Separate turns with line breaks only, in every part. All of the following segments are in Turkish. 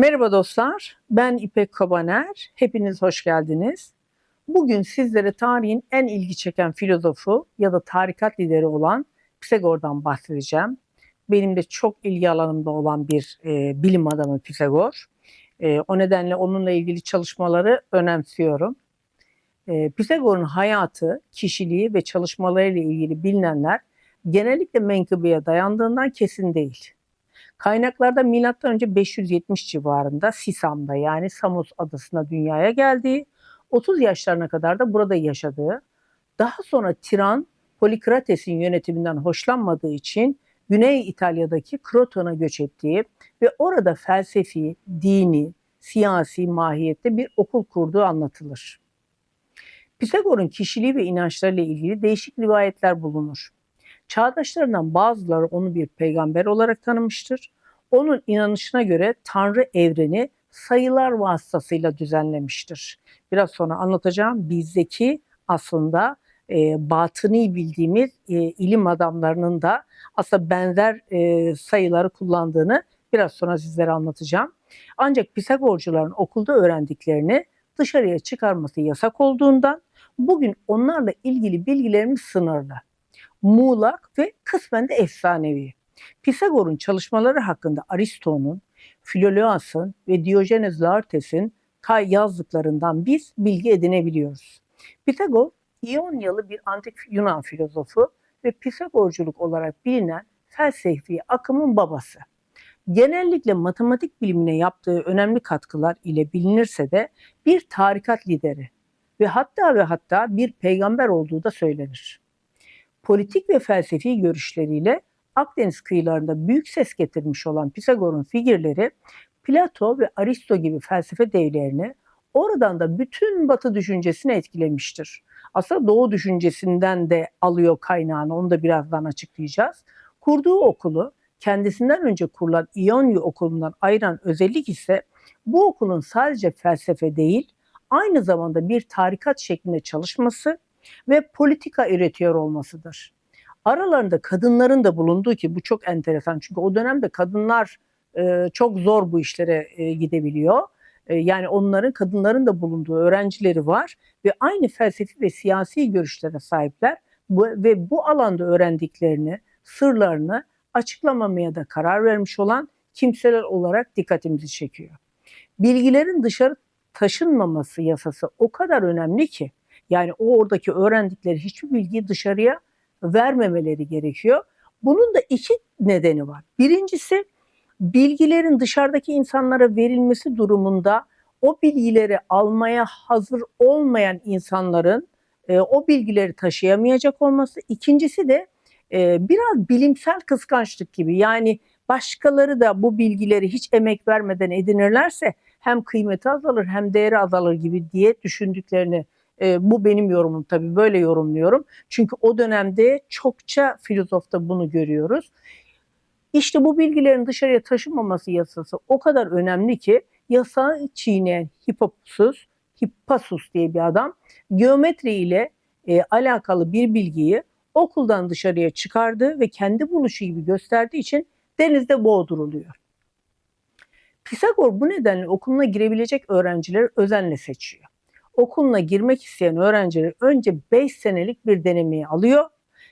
Merhaba dostlar, ben İpek Kabaner. Hepiniz hoş geldiniz. Bugün sizlere tarihin en ilgi çeken filozofu ya da tarikat lideri olan Pisagor'dan bahsedeceğim. Benim de çok ilgi alanımda olan bir e, bilim adamı Pisagor. E, o nedenle onunla ilgili çalışmaları önemsiyorum. E, Pisagor'un hayatı, kişiliği ve çalışmalarıyla ilgili bilinenler genellikle menkıbeye dayandığından kesin değil. Kaynaklarda M.Ö. 570 civarında Sisam'da yani Samos adasına dünyaya geldiği, 30 yaşlarına kadar da burada yaşadığı, daha sonra tiran Polikrates'in yönetiminden hoşlanmadığı için Güney İtalya'daki Kroton'a göç ettiği ve orada felsefi, dini, siyasi mahiyette bir okul kurduğu anlatılır. Pisagor'un kişiliği ve inançlarıyla ilgili değişik rivayetler bulunur. Çağdaşlarından bazıları onu bir peygamber olarak tanımıştır. Onun inanışına göre Tanrı evreni sayılar vasıtasıyla düzenlemiştir. Biraz sonra anlatacağım bizdeki aslında e, batıni bildiğimiz e, ilim adamlarının da aslında benzer e, sayıları kullandığını biraz sonra sizlere anlatacağım. Ancak Pisagorcuların okulda öğrendiklerini dışarıya çıkarması yasak olduğundan bugün onlarla ilgili bilgilerimiz sınırlı muğlak ve kısmen de efsanevi. Pisagor'un çalışmaları hakkında Aristo'nun, Filolaos'un ve Diyojenes Laertes'in yazdıklarından biz bilgi edinebiliyoruz. Pisagor, İonyalı bir antik Yunan filozofu ve Pisagorculuk olarak bilinen felsefi akımın babası. Genellikle matematik bilimine yaptığı önemli katkılar ile bilinirse de bir tarikat lideri ve hatta ve hatta bir peygamber olduğu da söylenir politik ve felsefi görüşleriyle Akdeniz kıyılarında büyük ses getirmiş olan Pisagor'un figürleri Plato ve Aristo gibi felsefe devlerini oradan da bütün batı düşüncesini etkilemiştir. Aslında doğu düşüncesinden de alıyor kaynağını onu da birazdan açıklayacağız. Kurduğu okulu kendisinden önce kurulan İonya okulundan ayıran özellik ise bu okulun sadece felsefe değil aynı zamanda bir tarikat şeklinde çalışması ve politika üretiyor olmasıdır. Aralarında kadınların da bulunduğu ki bu çok enteresan çünkü o dönemde kadınlar e, çok zor bu işlere e, gidebiliyor. E, yani onların kadınların da bulunduğu öğrencileri var ve aynı felsefi ve siyasi görüşlere sahipler bu, ve bu alanda öğrendiklerini, sırlarını açıklamamaya da karar vermiş olan kimseler olarak dikkatimizi çekiyor. Bilgilerin dışarı taşınmaması yasası o kadar önemli ki yani o oradaki öğrendikleri hiçbir bilgiyi dışarıya vermemeleri gerekiyor. Bunun da iki nedeni var. Birincisi bilgilerin dışarıdaki insanlara verilmesi durumunda o bilgileri almaya hazır olmayan insanların e, o bilgileri taşıyamayacak olması. İkincisi de e, biraz bilimsel kıskançlık gibi. Yani başkaları da bu bilgileri hiç emek vermeden edinirlerse hem kıymeti azalır hem değeri azalır gibi diye düşündüklerini e, bu benim yorumum tabii böyle yorumluyorum. Çünkü o dönemde çokça filozofta bunu görüyoruz. İşte bu bilgilerin dışarıya taşınmaması yasası o kadar önemli ki yasağı çiğneyen Hippasus, Hippasus diye bir adam geometri ile e, alakalı bir bilgiyi okuldan dışarıya çıkardı ve kendi buluşu gibi gösterdiği için denizde boğduruluyor. Pisagor bu nedenle okuluna girebilecek öğrencileri özenle seçiyor okuluna girmek isteyen öğrenciler önce 5 senelik bir denemeyi alıyor.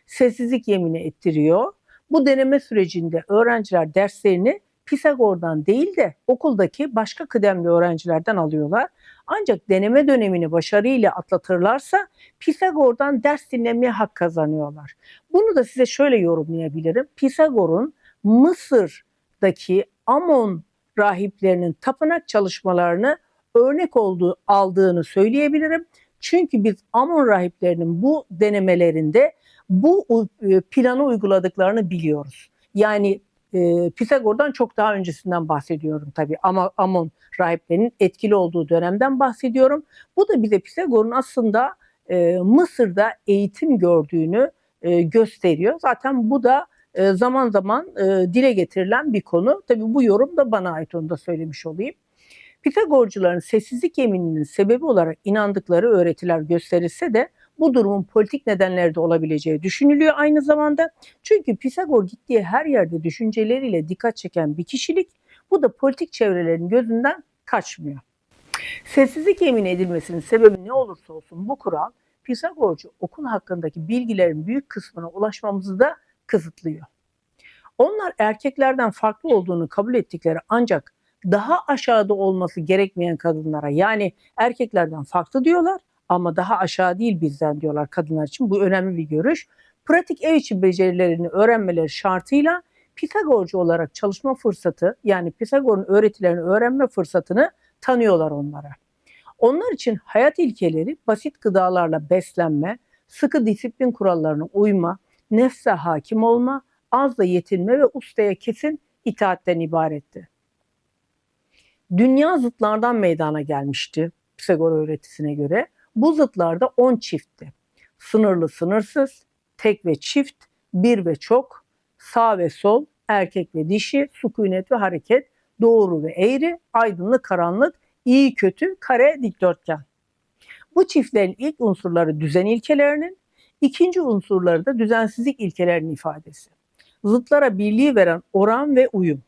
Sessizlik yemini ettiriyor. Bu deneme sürecinde öğrenciler derslerini Pisagor'dan değil de okuldaki başka kıdemli öğrencilerden alıyorlar. Ancak deneme dönemini başarıyla atlatırlarsa Pisagor'dan ders dinlemeye hak kazanıyorlar. Bunu da size şöyle yorumlayabilirim. Pisagor'un Mısır'daki Amon rahiplerinin tapınak çalışmalarını örnek olduğu aldığını söyleyebilirim. Çünkü biz Amon rahiplerinin bu denemelerinde bu e, planı uyguladıklarını biliyoruz. Yani e, Pisagor'dan çok daha öncesinden bahsediyorum tabii ama Amon rahiplerinin etkili olduğu dönemden bahsediyorum. Bu da bize Pisagor'un aslında e, Mısır'da eğitim gördüğünü e, gösteriyor. Zaten bu da e, zaman zaman e, dile getirilen bir konu. Tabii bu yorum da bana ait onu da söylemiş olayım. Pisagorcuların sessizlik yemininin sebebi olarak inandıkları öğretiler gösterilse de bu durumun politik nedenleri de olabileceği düşünülüyor aynı zamanda. Çünkü Pisagor gittiği her yerde düşünceleriyle dikkat çeken bir kişilik Bu da politik çevrelerin gözünden kaçmıyor. Sessizlik yemin edilmesinin sebebi ne olursa olsun bu kural Pisagorcu okul hakkındaki bilgilerin büyük kısmına ulaşmamızı da kısıtlıyor. Onlar erkeklerden farklı olduğunu kabul ettikleri ancak daha aşağıda olması gerekmeyen kadınlara yani erkeklerden farklı diyorlar ama daha aşağı değil bizden diyorlar kadınlar için. Bu önemli bir görüş. Pratik ev içi becerilerini öğrenmeleri şartıyla Pisagorcu olarak çalışma fırsatı yani Pisagor'un öğretilerini öğrenme fırsatını tanıyorlar onlara. Onlar için hayat ilkeleri basit gıdalarla beslenme, sıkı disiplin kurallarına uyma, nefse hakim olma, azla yetinme ve ustaya kesin itaatten ibaretti. Dünya zıtlardan meydana gelmişti Pisagor öğretisine göre. Bu zıtlarda 10 çiftti. Sınırlı sınırsız, tek ve çift, bir ve çok, sağ ve sol, erkek ve dişi, sükunet ve hareket, doğru ve eğri, aydınlık karanlık, iyi kötü, kare dikdörtgen. Bu çiftlerin ilk unsurları düzen ilkelerinin, ikinci unsurları da düzensizlik ilkelerinin ifadesi. Zıtlara birliği veren oran ve uyum.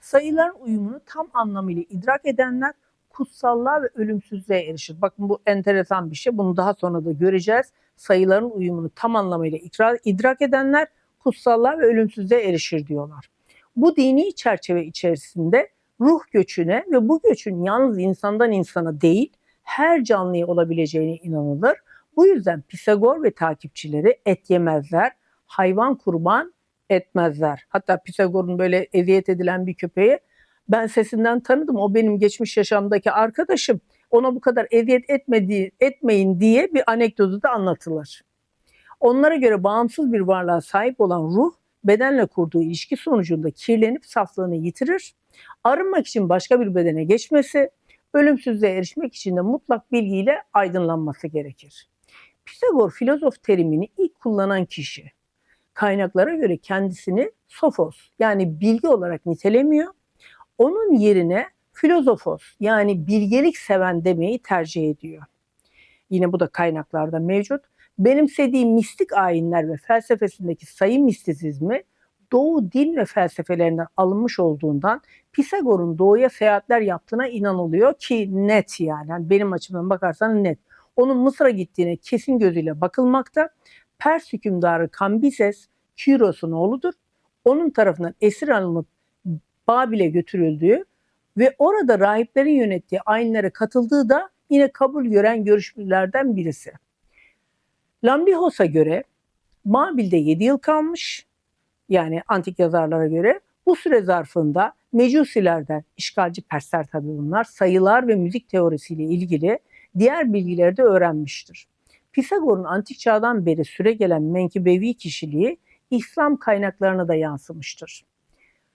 Sayıların uyumunu tam anlamıyla idrak edenler kutsallığa ve ölümsüzlüğe erişir. Bakın bu enteresan bir şey. Bunu daha sonra da göreceğiz. Sayıların uyumunu tam anlamıyla idrak edenler kutsallığa ve ölümsüzlüğe erişir diyorlar. Bu dini çerçeve içerisinde ruh göçüne ve bu göçün yalnız insandan insana değil her canlıya olabileceğine inanılır. Bu yüzden Pisagor ve takipçileri et yemezler, hayvan kurban etmezler. Hatta Pisagor'un böyle eziyet edilen bir köpeği ben sesinden tanıdım. O benim geçmiş yaşamdaki arkadaşım. Ona bu kadar eziyet etmediği, etmeyin diye bir anekdotu da anlatılır. Onlara göre bağımsız bir varlığa sahip olan ruh bedenle kurduğu ilişki sonucunda kirlenip saflığını yitirir. Arınmak için başka bir bedene geçmesi, ölümsüzlüğe erişmek için de mutlak bilgiyle aydınlanması gerekir. Pisagor filozof terimini ilk kullanan kişi. Kaynaklara göre kendisini sofos yani bilgi olarak nitelemiyor. Onun yerine filozofos yani bilgelik seven demeyi tercih ediyor. Yine bu da kaynaklarda mevcut. Benimsediği mistik ayinler ve felsefesindeki sayı mistisizmi Doğu din ve felsefelerinden alınmış olduğundan Pisagor'un doğuya seyahatler yaptığına inanılıyor ki net yani. yani benim açımdan bakarsan net. Onun Mısır'a gittiğine kesin gözüyle bakılmakta. Pers hükümdarı Kambises Kiros'un oğludur. Onun tarafından esir alınıp Babil'e götürüldüğü ve orada rahiplerin yönettiği ayinlere katıldığı da yine kabul gören görüşmelerden birisi. Lambihos'a göre Babil'de 7 yıl kalmış. Yani antik yazarlara göre bu süre zarfında Mecusilerden, işgalci Persler tabii bunlar, sayılar ve müzik teorisiyle ilgili diğer bilgileri de öğrenmiştir. Pisagor'un antik çağdan beri süre gelen menkibevi kişiliği İslam kaynaklarına da yansımıştır.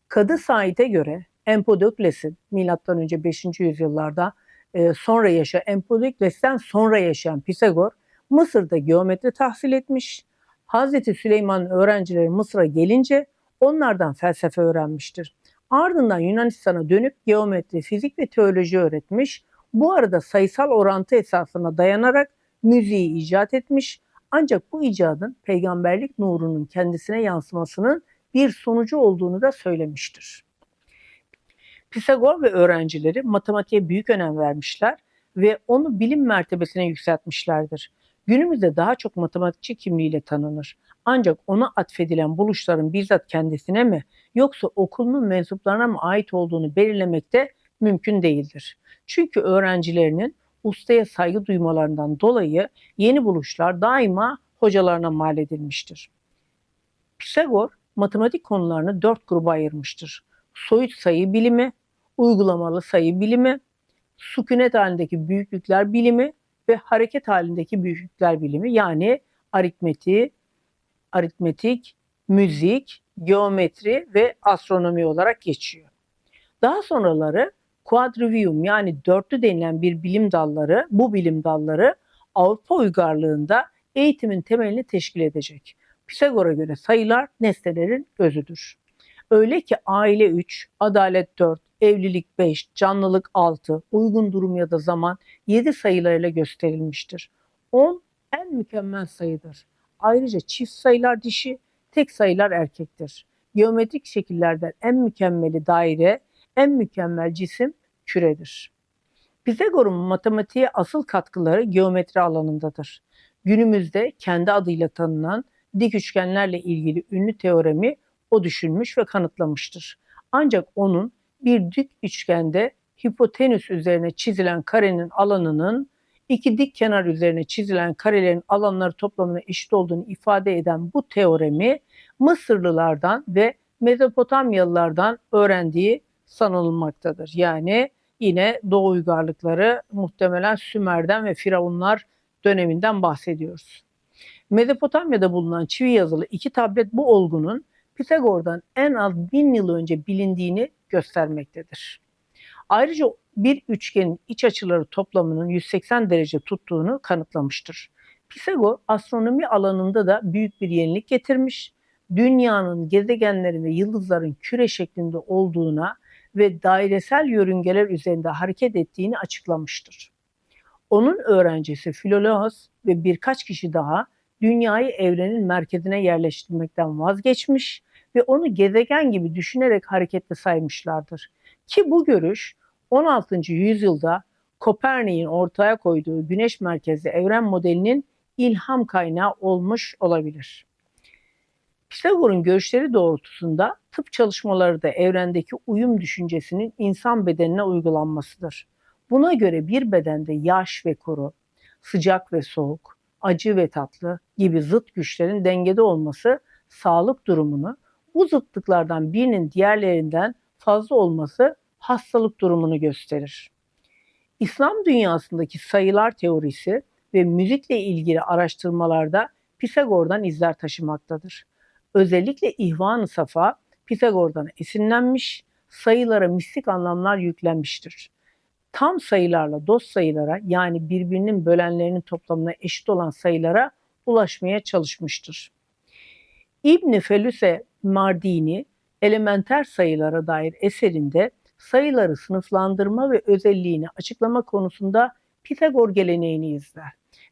Kadı Said'e göre Empodokles'in M.Ö. 5. yüzyıllarda e, sonra yaşayan Empodokles'ten sonra yaşayan Pisagor Mısır'da geometri tahsil etmiş. Hazreti Süleyman'ın öğrencileri Mısır'a gelince onlardan felsefe öğrenmiştir. Ardından Yunanistan'a dönüp geometri, fizik ve teoloji öğretmiş. Bu arada sayısal orantı esasına dayanarak müziği icat etmiş. Ancak bu icadın peygamberlik nurunun kendisine yansımasının bir sonucu olduğunu da söylemiştir. Pisagor ve öğrencileri matematiğe büyük önem vermişler ve onu bilim mertebesine yükseltmişlerdir. Günümüzde daha çok matematikçi kimliğiyle tanınır. Ancak ona atfedilen buluşların bizzat kendisine mi yoksa okulunun mensuplarına mı ait olduğunu belirlemek de mümkün değildir. Çünkü öğrencilerinin ustaya saygı duymalarından dolayı yeni buluşlar daima hocalarına mal edilmiştir. Pisagor matematik konularını dört gruba ayırmıştır. Soyut sayı bilimi, uygulamalı sayı bilimi, sükunet halindeki büyüklükler bilimi ve hareket halindeki büyüklükler bilimi yani aritmetik, aritmetik, müzik, geometri ve astronomi olarak geçiyor. Daha sonraları quadrivium yani dörtlü denilen bir bilim dalları, bu bilim dalları Avrupa uygarlığında eğitimin temelini teşkil edecek. Pisagor'a göre sayılar nesnelerin özüdür. Öyle ki aile 3, adalet 4, evlilik 5, canlılık 6, uygun durum ya da zaman 7 sayılarıyla gösterilmiştir. 10 en mükemmel sayıdır. Ayrıca çift sayılar dişi, tek sayılar erkektir. Geometrik şekillerden en mükemmeli daire, en mükemmel cisim küredir. Pisagor'un matematiğe asıl katkıları geometri alanındadır. Günümüzde kendi adıyla tanınan dik üçgenlerle ilgili ünlü teoremi o düşünmüş ve kanıtlamıştır. Ancak onun bir dik üçgende hipotenüs üzerine çizilen karenin alanının iki dik kenar üzerine çizilen karelerin alanları toplamına eşit olduğunu ifade eden bu teoremi Mısırlılardan ve Mezopotamyalılardan öğrendiği sanılmaktadır. Yani yine Doğu uygarlıkları muhtemelen Sümer'den ve Firavunlar döneminden bahsediyoruz. Mezopotamya'da bulunan çivi yazılı iki tablet bu olgunun Pisagor'dan en az bin yıl önce bilindiğini göstermektedir. Ayrıca bir üçgenin iç açıları toplamının 180 derece tuttuğunu kanıtlamıştır. Pisagor astronomi alanında da büyük bir yenilik getirmiş. Dünyanın, gezegenlerin ve yıldızların küre şeklinde olduğuna ve dairesel yörüngeler üzerinde hareket ettiğini açıklamıştır. Onun öğrencisi Philolaos ve birkaç kişi daha dünyayı evrenin merkezine yerleştirmekten vazgeçmiş ve onu gezegen gibi düşünerek harekette saymışlardır. Ki bu görüş 16. yüzyılda Kopernik'in ortaya koyduğu güneş merkezli evren modelinin ilham kaynağı olmuş olabilir. Pisagor'un görüşleri doğrultusunda tıp çalışmaları da evrendeki uyum düşüncesinin insan bedenine uygulanmasıdır. Buna göre bir bedende yaş ve kuru, sıcak ve soğuk, acı ve tatlı gibi zıt güçlerin dengede olması sağlık durumunu, bu zıtlıklardan birinin diğerlerinden fazla olması hastalık durumunu gösterir. İslam dünyasındaki sayılar teorisi ve müzikle ilgili araştırmalarda Pisagor'dan izler taşımaktadır. Özellikle İhvan-ı Safa Pisagor'dan esinlenmiş, sayılara mistik anlamlar yüklenmiştir. Tam sayılarla dost sayılara yani birbirinin bölenlerinin toplamına eşit olan sayılara ulaşmaya çalışmıştır. İbn Felüse Mardini elementer sayılara dair eserinde sayıları sınıflandırma ve özelliğini açıklama konusunda Pisagor geleneğini izler.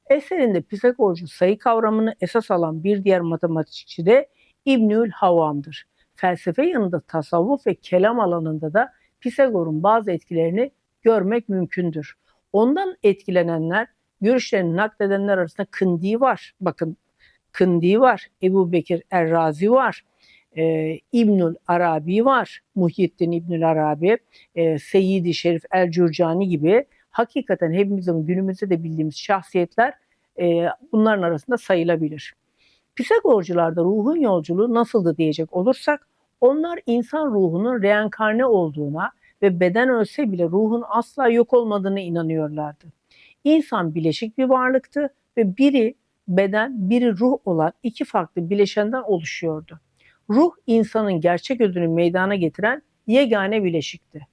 Eserinde Pisagorcu sayı kavramını esas alan bir diğer matematikçi de İbnül Havam'dır. Felsefe yanında tasavvuf ve kelam alanında da Pisagor'un bazı etkilerini görmek mümkündür. Ondan etkilenenler, görüşlerini nakledenler arasında Kındi var. Bakın Kındi var, Ebu Bekir Errazi var, e, İbnül Arabi var, Muhyiddin İbnül Arabi, e, Seyyidi Şerif El Cürcani gibi hakikaten hepimizin günümüzde de bildiğimiz şahsiyetler e, bunların arasında sayılabilir. Pisagorcularda ruhun yolculuğu nasıldı diyecek olursak, onlar insan ruhunun reenkarne olduğuna ve beden ölse bile ruhun asla yok olmadığını inanıyorlardı. İnsan bileşik bir varlıktı ve biri beden, biri ruh olan iki farklı bileşenden oluşuyordu. Ruh insanın gerçek özünü meydana getiren yegane bileşikti.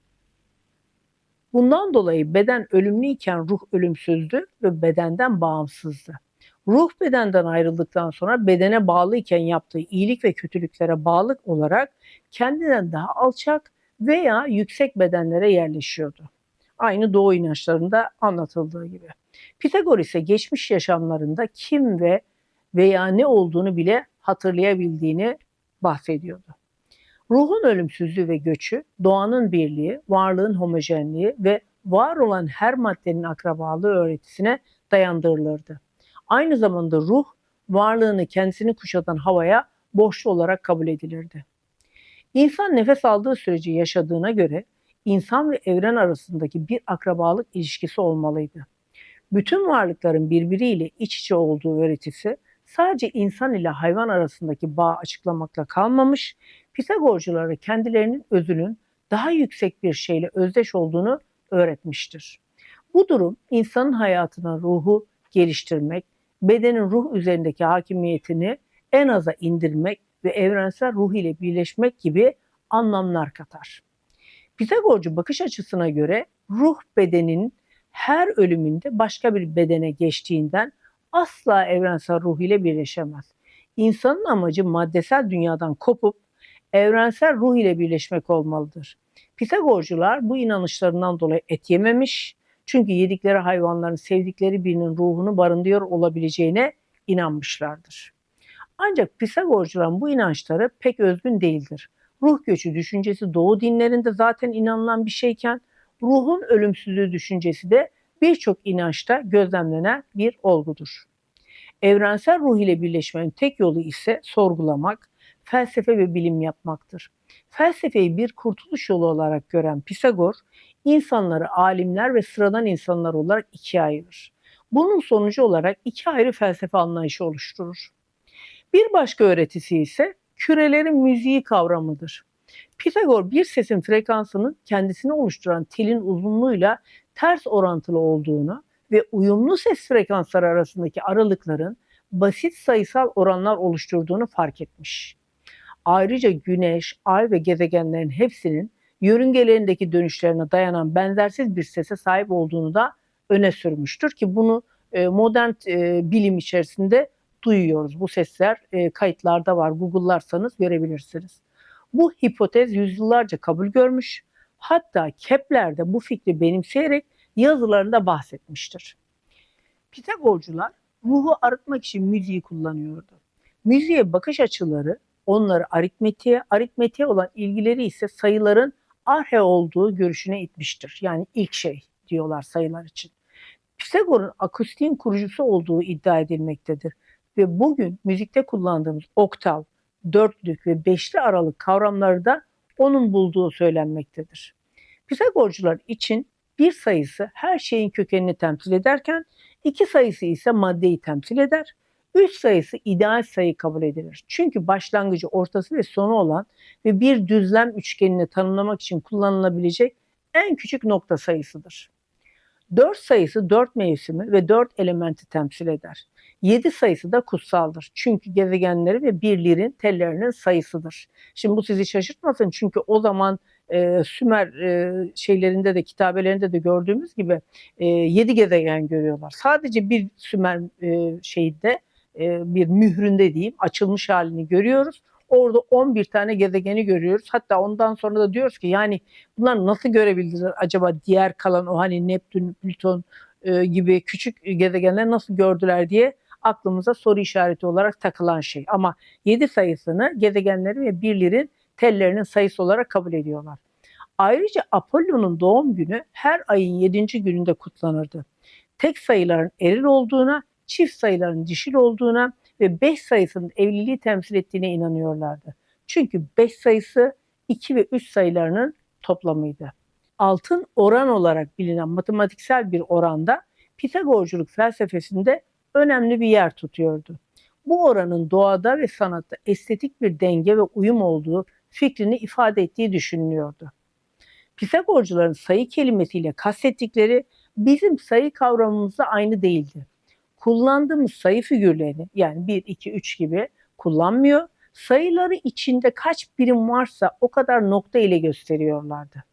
Bundan dolayı beden ölümlüyken ruh ölümsüzdü ve bedenden bağımsızdı. Ruh bedenden ayrıldıktan sonra bedene bağlıyken yaptığı iyilik ve kötülüklere bağlı olarak kendinden daha alçak veya yüksek bedenlere yerleşiyordu. Aynı doğu inançlarında anlatıldığı gibi. Pitagor ise geçmiş yaşamlarında kim ve veya ne olduğunu bile hatırlayabildiğini bahsediyordu. Ruhun ölümsüzlüğü ve göçü, doğanın birliği, varlığın homojenliği ve var olan her maddenin akrabalığı öğretisine dayandırılırdı. Aynı zamanda ruh, varlığını kendisini kuşatan havaya borçlu olarak kabul edilirdi. İnsan nefes aldığı sürece yaşadığına göre insan ve evren arasındaki bir akrabalık ilişkisi olmalıydı. Bütün varlıkların birbiriyle iç içe olduğu öğretisi sadece insan ile hayvan arasındaki bağ açıklamakla kalmamış, Pisagorculara kendilerinin özünün daha yüksek bir şeyle özdeş olduğunu öğretmiştir. Bu durum insanın hayatına ruhu geliştirmek, bedenin ruh üzerindeki hakimiyetini en aza indirmek ve evrensel ruh ile birleşmek gibi anlamlar katar. Pisagorcu bakış açısına göre ruh bedenin her ölümünde başka bir bedene geçtiğinden asla evrensel ruh ile birleşemez. İnsanın amacı maddesel dünyadan kopup evrensel ruh ile birleşmek olmalıdır. Pisagorcular bu inanışlarından dolayı et yememiş, çünkü yedikleri hayvanların sevdikleri birinin ruhunu barındırıyor olabileceğine inanmışlardır. Ancak Pisagorcuların bu inançları pek özgün değildir. ruh göçü düşüncesi doğu dinlerinde zaten inanılan bir şeyken ruhun ölümsüzlüğü düşüncesi de birçok inançta gözlemlenen bir olgudur. Evrensel ruh ile birleşmenin tek yolu ise sorgulamak, felsefe ve bilim yapmaktır. Felsefeyi bir kurtuluş yolu olarak gören Pisagor, insanları alimler ve sıradan insanlar olarak ikiye ayırır. Bunun sonucu olarak iki ayrı felsefe anlayışı oluşturur. Bir başka öğretisi ise kürelerin müziği kavramıdır. Pisagor bir sesin frekansının kendisini oluşturan telin uzunluğuyla ters orantılı olduğunu ve uyumlu ses frekansları arasındaki aralıkların basit sayısal oranlar oluşturduğunu fark etmiş. Ayrıca güneş, ay ve gezegenlerin hepsinin yörüngelerindeki dönüşlerine dayanan benzersiz bir sese sahip olduğunu da öne sürmüştür ki bunu e, modern e, bilim içerisinde duyuyoruz. Bu sesler e, kayıtlarda var. Google'larsanız görebilirsiniz. Bu hipotez yüzyıllarca kabul görmüş. Hatta Kepler de bu fikri benimseyerek yazılarında bahsetmiştir. Pitagorcular ruhu arıtmak için müziği kullanıyordu. Müziğe bakış açıları onları aritmetiğe, aritmetiğe olan ilgileri ise sayıların arhe olduğu görüşüne itmiştir. Yani ilk şey diyorlar sayılar için. Pisagor'un akustiğin kurucusu olduğu iddia edilmektedir. Ve bugün müzikte kullandığımız oktav, dörtlük ve beşli aralık kavramları da onun bulduğu söylenmektedir. Pisagorcular için bir sayısı her şeyin kökenini temsil ederken iki sayısı ise maddeyi temsil eder. Üç sayısı ideal sayı kabul edilir. Çünkü başlangıcı, ortası ve sonu olan ve bir düzlem üçgenini tanımlamak için kullanılabilecek en küçük nokta sayısıdır. 4 sayısı 4 mevsimi ve 4 elementi temsil eder. 7 sayısı da kutsaldır. Çünkü gezegenleri ve birlerin tellerinin sayısıdır. Şimdi bu sizi şaşırtmasın çünkü o zaman e, Sümer e, şeylerinde de kitabelerinde de gördüğümüz gibi e, 7 gezegen görüyorlar. Sadece bir Sümer e, şeyde e, bir mühründe diyeyim açılmış halini görüyoruz. Orada 11 tane gezegeni görüyoruz. Hatta ondan sonra da diyoruz ki yani bunlar nasıl görebildiler acaba diğer kalan o hani Neptün, Plüton e, gibi küçük gezegenler nasıl gördüler diye aklımıza soru işareti olarak takılan şey. Ama 7 sayısını gezegenlerin ve birlerin tellerinin sayısı olarak kabul ediyorlar. Ayrıca Apollo'nun doğum günü her ayın 7. gününde kutlanırdı. Tek sayıların eril olduğuna, çift sayıların dişil olduğuna ve 5 sayısının evliliği temsil ettiğine inanıyorlardı. Çünkü 5 sayısı 2 ve 3 sayılarının toplamıydı. Altın oran olarak bilinen matematiksel bir oranda Pitagorculuk felsefesinde önemli bir yer tutuyordu. Bu oranın doğada ve sanatta estetik bir denge ve uyum olduğu fikrini ifade ettiği düşünülüyordu. Pisagorcuların sayı kelimesiyle kastettikleri bizim sayı kavramımızla aynı değildi kullandığımız sayı figürlerini yani 1, 2, 3 gibi kullanmıyor. Sayıları içinde kaç birim varsa o kadar nokta ile gösteriyorlardı.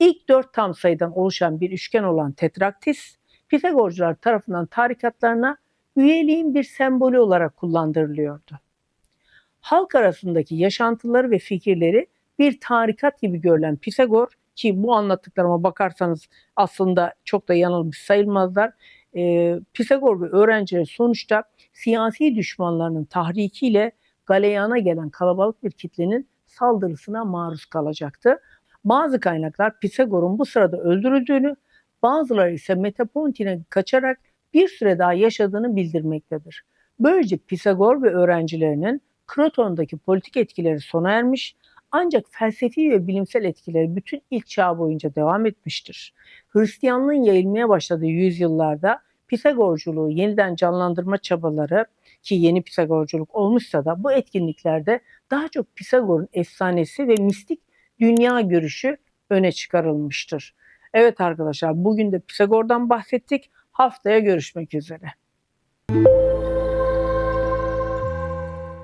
İlk dört tam sayıdan oluşan bir üçgen olan tetraktis, Pisagorcular tarafından tarikatlarına üyeliğin bir sembolü olarak kullandırılıyordu. Halk arasındaki yaşantıları ve fikirleri bir tarikat gibi görülen Pisagor ki bu anlattıklarıma bakarsanız aslında çok da yanılmış sayılmazlar e, Pisagor ve öğrenciler sonuçta siyasi düşmanlarının tahrikiyle galeyana gelen kalabalık bir kitlenin saldırısına maruz kalacaktı. Bazı kaynaklar Pisagor'un bu sırada öldürüldüğünü, bazıları ise Metapontin'e kaçarak bir süre daha yaşadığını bildirmektedir. Böylece Pisagor ve öğrencilerinin Kroton'daki politik etkileri sona ermiş ancak felsefi ve bilimsel etkileri bütün ilk çağ boyunca devam etmiştir. Hristiyanlığın yayılmaya başladığı yüzyıllarda Pisagorculuğu yeniden canlandırma çabaları ki yeni Pisagorculuk olmuşsa da bu etkinliklerde daha çok Pisagor'un efsanesi ve mistik dünya görüşü öne çıkarılmıştır. Evet arkadaşlar bugün de Pisagor'dan bahsettik. Haftaya görüşmek üzere.